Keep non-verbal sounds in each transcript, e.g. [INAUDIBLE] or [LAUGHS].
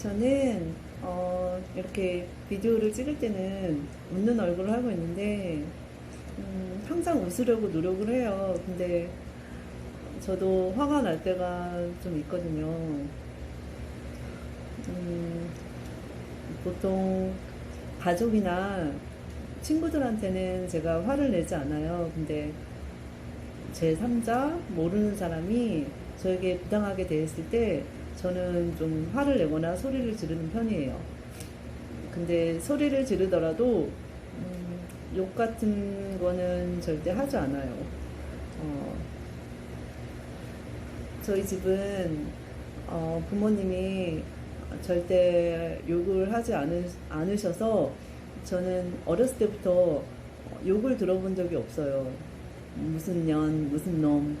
저는 어, 이렇게 비디오를 찍을 때는 웃는 얼굴을 하고 있는데 음, 항상 웃으려고 노력을 해요. 근데 저도 화가 날 때가 좀 있거든요. 음, 보통 가족이나 친구들한테는 제가 화를 내지 않아요. 근데 제 3자 모르는 사람이 저에게 부당하게 대했을 때 저는 좀 화를 내거나 소리를 지르는 편이에요. 근데 소리를 지르더라도 음, 욕 같은 거는 절대 하지 않아요. 어, 저희 집은 어, 부모님이 절대 욕을 하지 않으, 않으셔서 저는 어렸을 때부터 욕을 들어본 적이 없어요. 무슨 년, 무슨 놈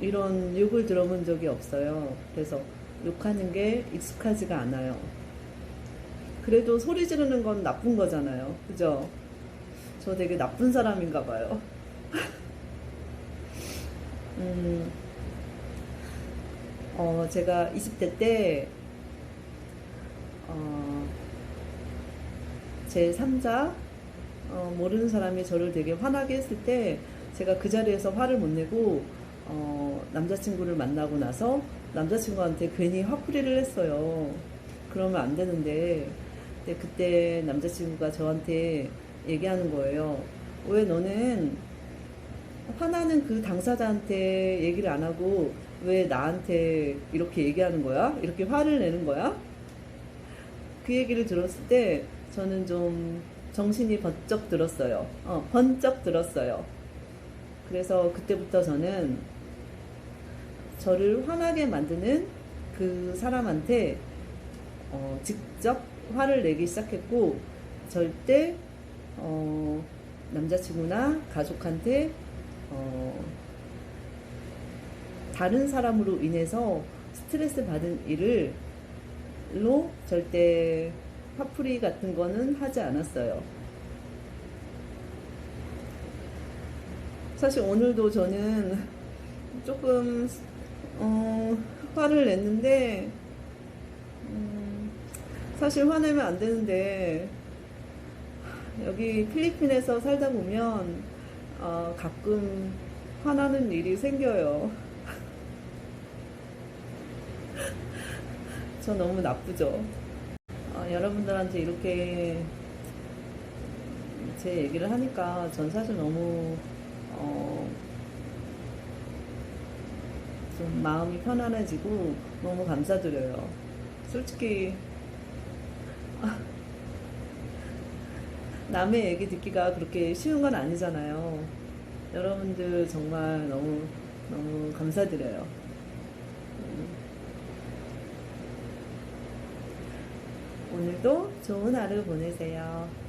이런 욕을 들어본 적이 없어요. 그래서 욕하는 게 익숙하지가 않아요. 그래도 소리 지르는 건 나쁜 거잖아요. 그죠? 저 되게 나쁜 사람인가 봐요. [LAUGHS] 음, 어, 제가 20대 때, 어, 제 3자, 어, 모르는 사람이 저를 되게 화나게 했을 때, 제가 그 자리에서 화를 못 내고, 어, 남자친구를 만나고 나서 남자친구한테 괜히 화풀이를 했어요. 그러면 안 되는데, 그때 남자친구가 저한테 얘기하는 거예요. 왜 너는 화나는 그 당사자한테 얘기를 안 하고 왜 나한테 이렇게 얘기하는 거야? 이렇게 화를 내는 거야? 그 얘기를 들었을 때 저는 좀 정신이 번쩍 들었어요. 어, 번쩍 들었어요. 그래서 그때부터 저는 저를 화나게 만드는 그 사람한테 어, 직접 화를 내기 시작했고 절대 어, 남자친구나 가족한테 어, 다른 사람으로 인해서 스트레스 받은 일을로 절대 화풀이 같은 거는 하지 않았어요. 사실 오늘도 저는 조금 어, 화를 냈는데 음, 사실 화내면 안 되는데 여기 필리핀에서 살다 보면 어, 가끔 화나는 일이 생겨요. [LAUGHS] 저 너무 나쁘죠. 어, 여러분들한테 이렇게 제 얘기를 하니까 전 사실 너무 어, 좀 마음이 편안해지고 너무 감사드려요. 솔직히 아, [LAUGHS] 남의 얘기 듣기가 그렇게 쉬운 건 아니잖아요. 여러분들 정말 너무 너무 감사드려요. 음. 오늘도 좋은 하루 보내세요.